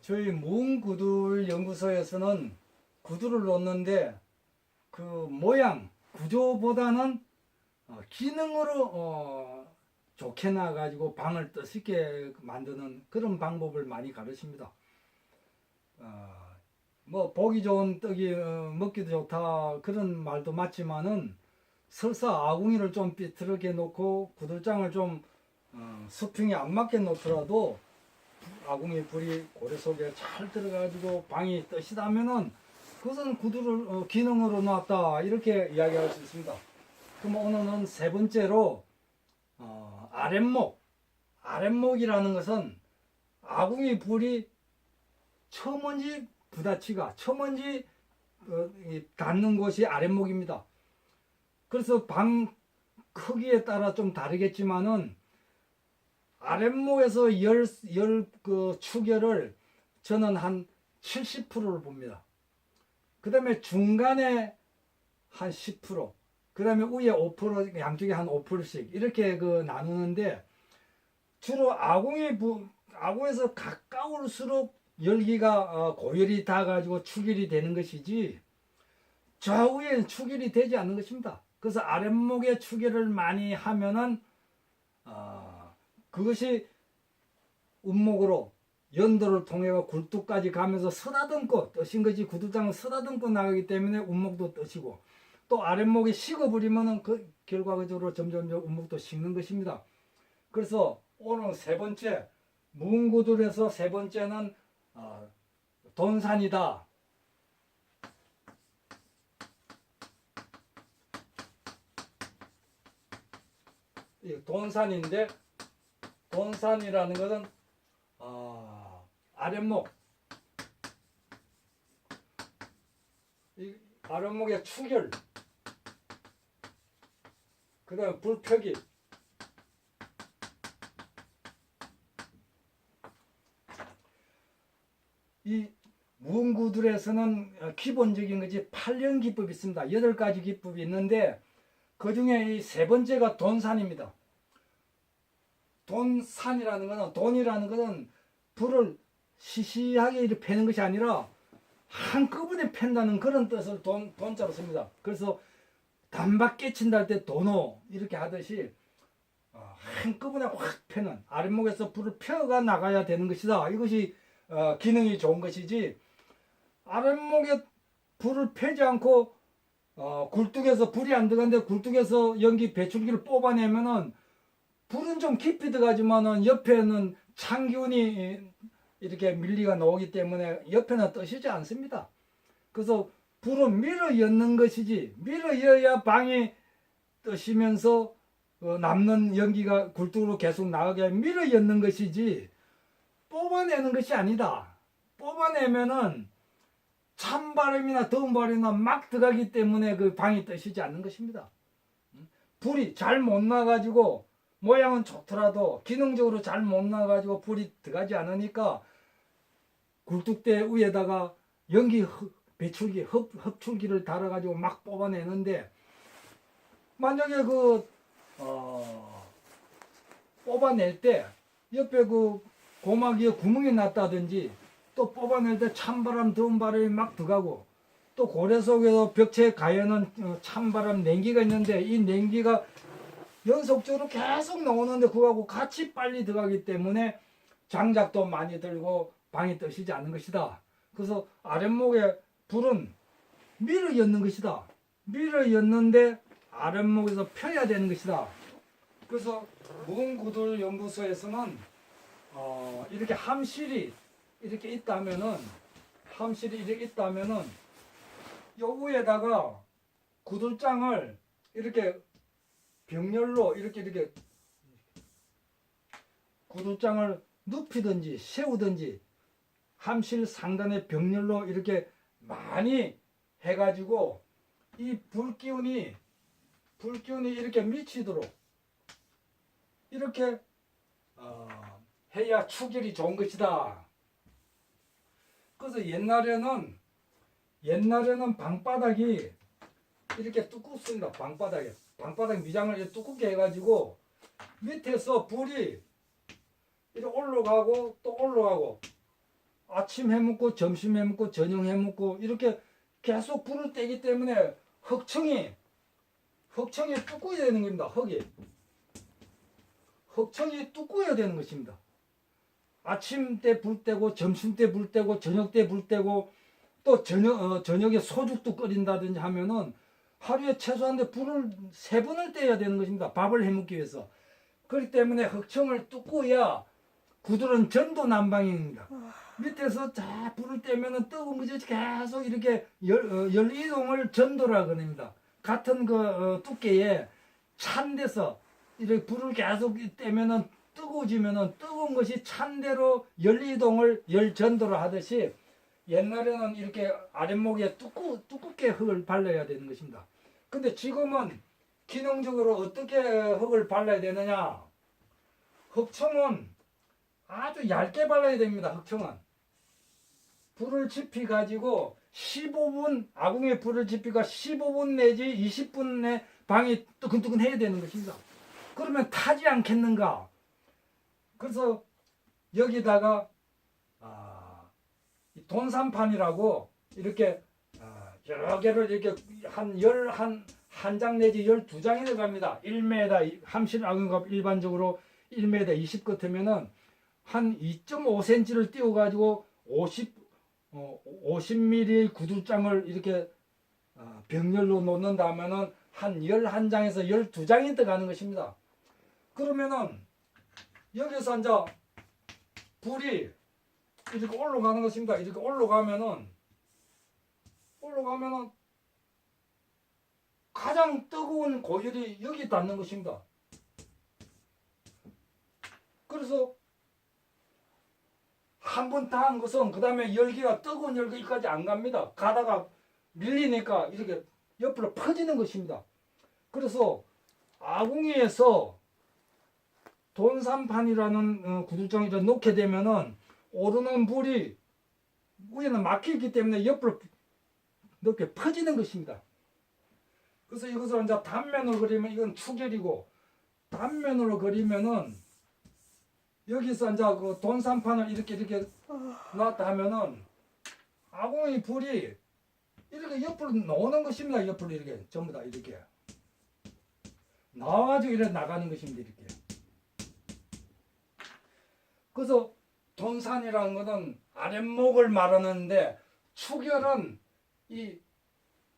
저희 무웅구들 연구소에서는 구두를 놓는데 그 모양 구조보다는 어, 기능으로 어, 좋게 나가지고 방을 뜻있게 만드는 그런 방법을 많이 가르칩니다. 어, 뭐 보기 좋은 떡이 어, 먹기도 좋다 그런 말도 맞지만은 설사 아궁이를 좀 삐뚤게 놓고 구들장을 좀 어, 수평이 안 맞게 놓더라도 아궁이 불이 고래 속에 잘 들어가지고 방이 뜻이다면은 그것은 구두를 어, 기능으로 놨다 이렇게 이야기할 수 있습니다. 그럼 오늘은 세 번째로 어, 아랫목 아랫목이라는 것은 아궁이 불이 처먼지 부다치가 처먼지 어, 이 닿는 곳이 아랫목입니다. 그래서 방 크기에 따라 좀 다르겠지만은 아랫목에서 열, 열, 그, 추결을 저는 한 70%를 봅니다. 그 다음에 중간에 한 10%, 그 다음에 위에 5%, 양쪽에 한 5%씩 이렇게 그 나누는데 주로 아궁이 부, 아궁에서 가까울수록 열기가 어, 고열이 닿아가지고 추결이 되는 것이지 좌우에 추결이 되지 않는 것입니다. 그래서 아랫목에 추결을 많이 하면은 어, 그것이 운목으로 연도를 통해 굴뚝까지 가면서 쓰다듬고 뜨신 것이 구두장을 쓰다듬고 나가기 때문에 운목도 뜨시고 또 아랫목이 식어버리면은 그 결과적으로 점점점 운목도 식는 것입니다. 그래서 오늘 세 번째 무궁구들에서 세 번째는 어, 돈산이다. 이 돈산인데 돈산이라는 것은 어, 아랫목 이 아랫목의 추결 그 다음에 불펴기 이 무궁구들에서는 어, 기본적인 것이 8년 기법이 있습니다. 8가지 기법이 있는데 그 중에 이 세 번째가 돈산입니다. 돈산이라는 것은 돈이라는 것은 불을 시시하게 이렇게 패는 것이 아니라 한꺼번에 팬다는 그런 뜻을 돈, 돈자로 씁니다. 그래서 단박 깨친다 할 때 도노 이렇게 하듯이 어, 한꺼번에 확 패는 아랫목에서 불을 펴가 나가야 되는 것이다. 이것이 어, 기능이 좋은 것이지 아랫목에 불을 펴지 않고 어, 굴뚝에서 불이 안 들어가는데 굴뚝에서 연기 배출기를 뽑아내면은 불은 좀 깊이 들어가지만은 옆에는 찬기운이 이렇게 밀리가 나오기 때문에 옆에는 떠시지 않습니다. 그래서 불은 밀어 엮는 것이지 밀어 여야 방이 떠시면서 어, 남는 연기가 굴뚝으로 계속 나가게 밀어 엮는 것이지 뽑아내는 것이 아니다. 뽑아내면은 찬 바람이나 더운 바람이나 막 들어가기 때문에 그 방이 떠시지 않는 것입니다. 음? 불이 잘 못 나가지고 모양은 좋더라도 기능적으로 잘 못 나가지고 불이 들어가지 않으니까 굴뚝대 위에다가 연기 흡- 배출기 흡, 흡출기를 달아가지고 막 뽑아내는데 만약에 그 어, 뽑아낼 때 옆에 그 고막이에 구멍이 났다든지 또 뽑아낼 때 찬바람 더운 바람이 막 들어가고 또 고래 속에서 벽체에 가연한 어, 찬바람 냉기가 있는데 이 냉기가 연속적으로 계속 나오는데 그거하고 같이 빨리 들어가기 때문에 장작도 많이 들고 방이 떠시지 않는 것이다. 그래서 아랫목에 불은 밀어 였는 것이다. 밀어 였는데 아랫목에서 펴야 되는 것이다. 그래서 무궁구들 연구소에서는 어, 이렇게 함실이 이렇게 있다면은 함실이 이렇게 있다면은 요 위에다가 구들장을 이렇게 병렬로 이렇게 이렇게 구들장을 눕히든지 세우든지 함실 상단의 병렬로 이렇게 많이 해가지고 이 불기운이 불기운이 이렇게 미치도록 이렇게 어, 해야 추결이 좋은 것이다. 그래서 옛날에는 옛날에는 방바닥이 이렇게 두껍습니다. 방바닥에 방바닥 미장을 두껍게 해가지고 밑에서 불이 이렇게 올라가고 또 올라가고 아침 해먹고 점심 해먹고 저녁 해먹고 이렇게 계속 불을 떼기 때문에 흑청이 흑청이 뚜꾸야 되는 겁니다. 흑이 흑청이 뚜꾸야 되는 것입니다. 아침 때 불 떼고 점심 때 불 떼고 저녁 때 불 떼고 또 저녁 어, 저녁에 소죽도 끓인다든지 하면은 하루에 최소한 데 불을 세 번을 떼야 되는 것입니다. 밥을 해먹기 위해서. 그렇기 때문에 흑청을 뚫고야 구들은 전도 난방입니다. 밑에서 자 불을 떼면은 뜨거운 것이 계속 이렇게 열, 어, 열 이동을 전도라 그럽니다. 같은 그 어, 두께에 찬 데서 이렇게 불을 계속 떼면은 뜨거워지면은 뜨거운 것이 찬 대로 열 이동을 열 전도를 하듯이 옛날에는 이렇게 아랫목에 두꾸, 두껍게 흙을 발라야 되는 것입니다. 근데 지금은 기능적으로 어떻게 흙을 발라야 되느냐? 흑청은 아주 얇게 발라야 됩니다. 흑청은 불을 지피 가지고 15분 아궁이에 불을 지피가 15분 내지 20분 내 방이 뜨끈뜨끈 해야 되는 것입니다. 그러면 타지 않겠는가? 그래서 여기다가 아, 이 돈산판이라고 이렇게 아, 여러 개를 이렇게 한 열 한 한 장 내지 열두 장이 들어갑니다. 1m 함실 아궁이가 일반적으로 1m 20 같으면은 한 2.5cm를 띄워 가지고 50 어, 50mm의 구두장을 이렇게 어, 병렬로 놓는다 하면은 한 11장에서 12장이 들어가는 것입니다. 그러면은 여기서 이제 불이 이렇게 올라가는 것입니다. 이렇게 올라가면은 올라가면은 가장 뜨거운 고열이 여기 닿는 것입니다. 그래서 한번다한 것은 그 다음에 열기가 뜨거운 열기까지 안 갑니다. 가다가 밀리니까 이렇게 옆으로 퍼지는 것입니다. 그래서 아궁이에서 돈산판이라는 어, 구두장을 놓게 되면은 오르는 불이 위에는 막히기 때문에 옆으로 넓게 퍼지는 것입니다. 그래서 이것을 이제 단면으로 그리면 이건 추결이고 단면으로 그리면은 여기서 이제 그 돈산판을 이렇게 이렇게 놨다 하면은 아궁이 불이 이렇게 옆으로 나오는 것입니다. 옆으로 이렇게 전부 다 이렇게 나와가지고 이렇게 나가는 것입니다. 이렇게. 그래서 돈산이라는 것은 아랫목을 말하는데 추결은 이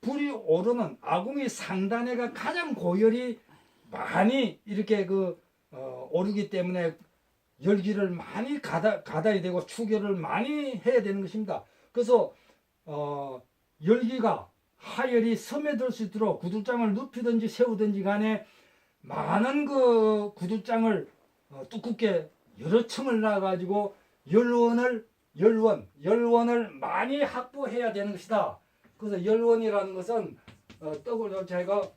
불이 오르는 아궁이 상단에가 가장 고열이 많이 이렇게 그 어, 오르기 때문에 열기를 많이 가다, 가다야 되고 추결을 많이 해야 되는 것입니다. 그래서 어, 열기가 하열이 스며들 수 있도록 구두장을 눕히든지 세우든지 간에 많은 그 구두장을 어, 두껍게 여러 층을 놔가지고 열원을 열원 열원을 많이 확보해야 되는 것이다. 그래서 열원이라는 것은 어, 떡을 제가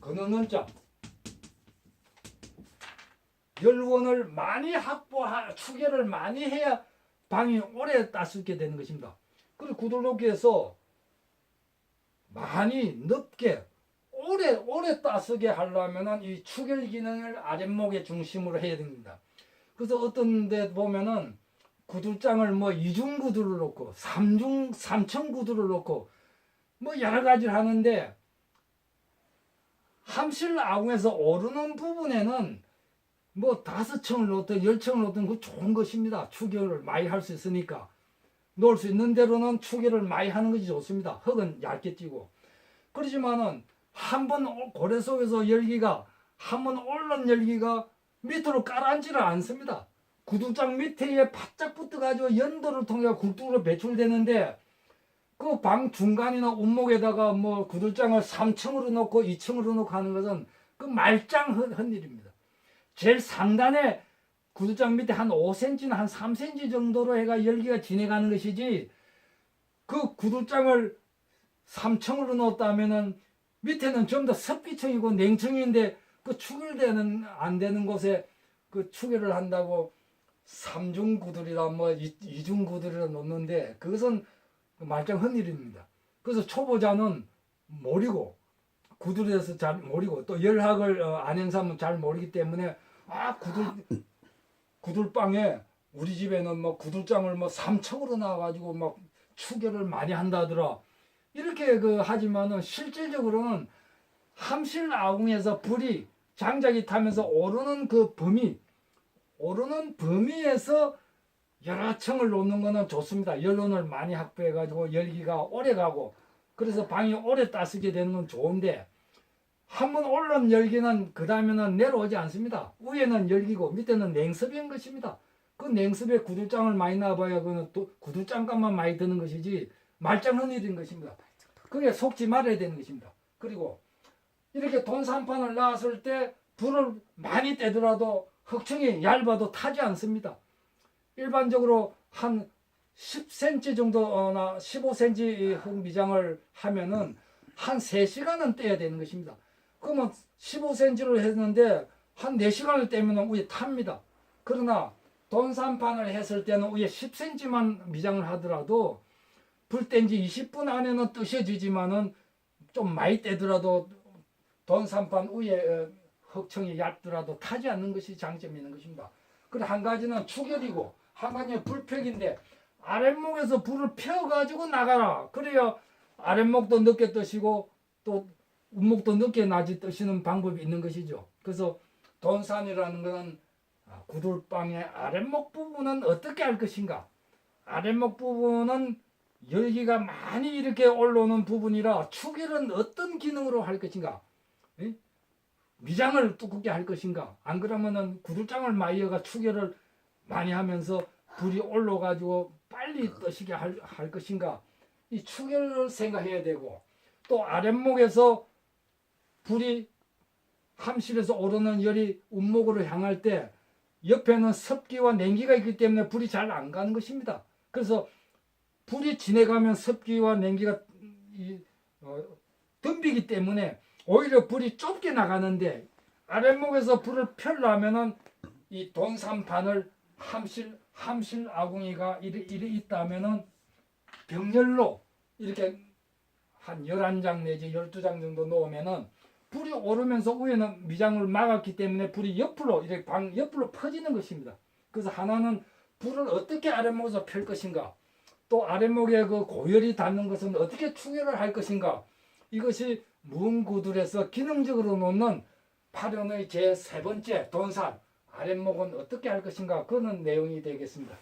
그는 자 열원을 많이 확보하 추계를 많이 해야 방이 오래 따수게 되는 것입니다. 그리고 구들놓기에서 많이 넓게 오래 오래 따스게 하려면은 이 추결 기능을 아랫목의 중심으로 해야 됩니다. 그래서 어떤 데 보면은 구들장을 뭐 이중 구두를 놓고 삼중 삼청 구두를 놓고 뭐 여러 가지를 하는데 함실 아궁에서 오르는 부분에는 뭐 다섯 층을 놓든 열 층을 놓든 그 좋은 것입니다. 추결을 많이 할 수 있으니까 놓을 수 있는 대로는 추결을 많이 하는 것이 좋습니다. 흙은 얇게 찌고 그렇지만은 한 번 고래 속에서 열기가 한 번 올른 열기가 밑으로 깔아앉지를 않습니다. 구두장 밑에 바짝 붙어가지고 연도를 통해 굴뚝으로 배출되는데 그 방 중간이나 운목에다가 뭐 구들장을 3층으로 놓고 2층으로 놓고 하는 것은 그 말짱 한 일입니다. 제일 상단에 구두장 밑에 한 5cm나 한 3cm 정도로 해가 열기가 지내가는 것이지 그 구두장을 3층으로 놓았다면은 밑에는 좀 더 습기층이고 냉층인데 그 추결되는 안 되는 곳에 그 추결을 한다고 삼중 구들이라 뭐 이- 이중 구들이라 놓는데 그것은 말짱 헌일입니다. 그래서 초보자는 모르고 구들에서 잘 모르고 또 열학을 어, 아는 사람은 잘 모르기 때문에 아 구들 구들방에 우리 집에는 뭐 구들장을 뭐 삼척으로 나와가지고 막 추계를 많이 한다더라. 이렇게 그 하지만은 실질적으로는 함실 아궁에서 불이 장작이 타면서 오르는 그 범위, 오르는 범위에서 여러 층을 놓는 거는 좋습니다. 연론을 많이 확보해가지고 열기가 오래 가고 그래서 방이 오래 따스게 되는 건 좋은데 한 번 올라온 열기는 그 다음에는 내려오지 않습니다. 위에는 열기고 밑에는 냉습인 것입니다. 그 냉습에 구들장을 많이 놔봐야 그는 또 구들장값만 많이 드는 것이지 말짱 흔들린 것입니다. 그게 속지 말아야 되는 것입니다. 그리고 이렇게 돈산판을 놨을 때 불을 많이 떼더라도 흑청이 얇아도 타지 않습니다. 일반적으로 한 10cm 정도나 15cm 흑미장을 하면은 한 3시간은 떼야 되는 것입니다. 그러면 15cm를 했는데 한 4시간을 떼면 위에 탑니다. 그러나 돈산판을 했을 때는 위에 10cm만 미장을 하더라도 불뗀 지 20분 안에는 뜨셔지지만은 좀 많이 떼더라도 돈산판 위에 어, 흑청이 얇더라도 타지 않는 것이 장점이 있는 것입니다. 그리고 한 가지는 추결이고 한 가지는 불펴기인데 아랫목에서 불을 펴가지고 나가라. 그래야 아랫목도 늦게 뜨시고 또 운목도 늦게 낮이 뜨시는 방법이 있는 것이죠. 그래서 돈산이라는 것은 아, 구들방의 아랫목 부분은 어떻게 할 것인가? 아랫목 부분은 열기가 많이 이렇게 올라오는 부분이라 추결은 어떤 기능으로 할 것인가? 예? 미장을 두껍게 할 것인가? 안 그러면은 구들장을 마이어가 추결을 많이 하면서 불이 올라가지고 빨리 떠시게 할, 할 것인가? 이 추결을 생각해야 되고 또 아랫목에서 불이 함실에서 오르는 열이 운목으로 향할 때 옆에는 습기와 냉기가 있기 때문에 불이 잘 안 가는 것입니다. 그래서 불이 지내가면 습기와 냉기가 이, 어, 덤비기 때문에 오히려 불이 좁게 나가는데 아랫목에서 불을 펴려면은 이 돈산판을 함실 함실 아궁이가 이래, 이래 있다면은 병렬로 이렇게 한 11장 내지 12장 정도 놓으면은 불이 오르면서 위에는 미장을 막았기 때문에 불이 옆으로 이렇게 방 옆으로 퍼지는 것입니다. 그래서 하나는 불을 어떻게 아랫목에서 펼 것인가 또 아랫목에 그 고열이 닿는 것은 어떻게 추결을 할 것인가 이것이 무음구들에서 기능적으로 놓는 파련의 제 세 번째 돈산 아랫목은 어떻게 할 것인가 그런 내용이 되겠습니다.